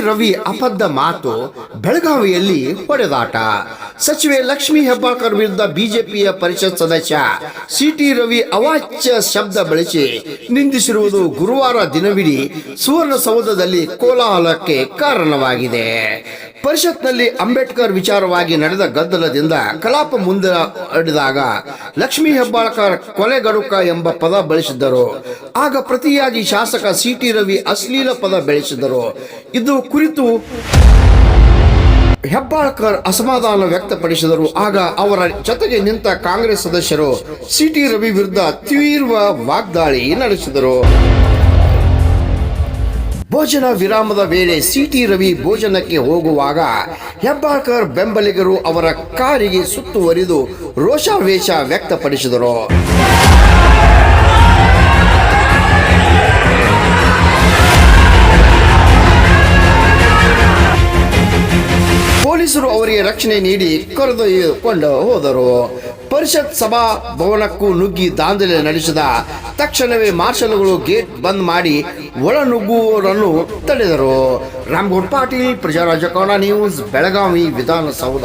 ರವಿ ಅಪದ್ದ ಮಾತು ಬೆಳಗಾವಿಯಲ್ಲಿ ಹೊಡೆದಾಟ. ಸಚಿವೆ ಲಕ್ಷ್ಮಿ ಹೆಬ್ಬಾಳ್ಕರ್ ವಿರುದ್ಧ ಬಿಜೆಪಿಯ ಪರಿಷತ್ ಸದಸ್ಯ ಸಿಟಿ ರವಿ ಅವಾಚ್ಯ ಶಬ್ದ ಬಳಸಿ ನಿಂದಿಸಿರುವುದು ಗುರುವಾರ ದಿನವಿಡೀ ಸುವರ್ಣಸೌಧದಲ್ಲಿ ಕೋಲಾಹಲಕ್ಕೆ ಕಾರಣವಾಗಿದೆ. ಪರಿಷತ್ನಲ್ಲಿ ಅಂಬೇಡ್ಕರ್ ವಿಚಾರವಾಗಿ ನಡೆದ ಗದ್ದಲದಿಂದ ಕಲಾಪ ಮುಂದುವರೆದಾಗ ಲಕ್ಷ್ಮೀ ಹೆಬ್ಬಾಳ್ಕರ್ ಕೊಲೆಗಡುಕ ಎಂಬ ಪದ ಬಳಸಿದ್ದರು. ಆಗ ಪ್ರತಿಯಾಗಿ ಶಾಸಕ ಸಿ ಟಿ ರವಿ ಅಶ್ಲೀಲ ಪದ ಬೆಳೆಸಿದರು ಇದು ಕುರಿತು ಹೆಬ್ಬಾಳ್ಕರ್ ಅಸಮಾಧಾನ ವ್ಯಕ್ತಪಡಿಸಿದರು. ಆಗ ಅವರ ಜೊತೆಗೆ ನಿಂತ ಕಾಂಗ್ರೆಸ್ ಸದಸ್ಯರು ಸಿಟಿ ರವಿ ವಿರುದ್ಧ ತೀವ್ರ ವಾಗ್ದಾಳಿ ನಡೆಸಿದರು. ಭೋಜನ ವಿರಾಮದ ವೇಳೆ ಸಿಟಿ ರವಿ ಭೋಜನಕ್ಕೆ ಹೋಗುವಾಗ ಹೆಬ್ಬಾಳ್ಕರ್ ಬೆಂಬಲಿಗರು ಅವರ ಕಾರಿಗೆ ಸುತ್ತುವರಿದು ರೋಷಾವೇಶ ವ್ಯಕ್ತಪಡಿಸಿದರು. ಅವರಿಗೆ ರಕ್ಷಣೆ ನೀಡಿ ಕರೆದೊಯ್ದುಕೊಂಡು ಹೋದರು. ಪರಿಷತ್ ಸಭಾ ಭವನಕ್ಕೂ ನುಗ್ಗಿ ದಾಂಧಲೆ ನಡೆಸಿದ ತಕ್ಷಣವೇ ಮಾರ್ಷಲ್ಗಳು ಗೇಟ್ ಬಂದ್ ಮಾಡಿ ಒಳ ನುಗ್ಗುವವರನ್ನು ತಡೆದರು. ರಾಮ್ಗೌಡ್ ಪಾಟೀಲ್ ಕನ್ನಡ ನ್ಯೂಸ್, ಬೆಳಗಾವಿ ವಿಧಾನಸೌಧ.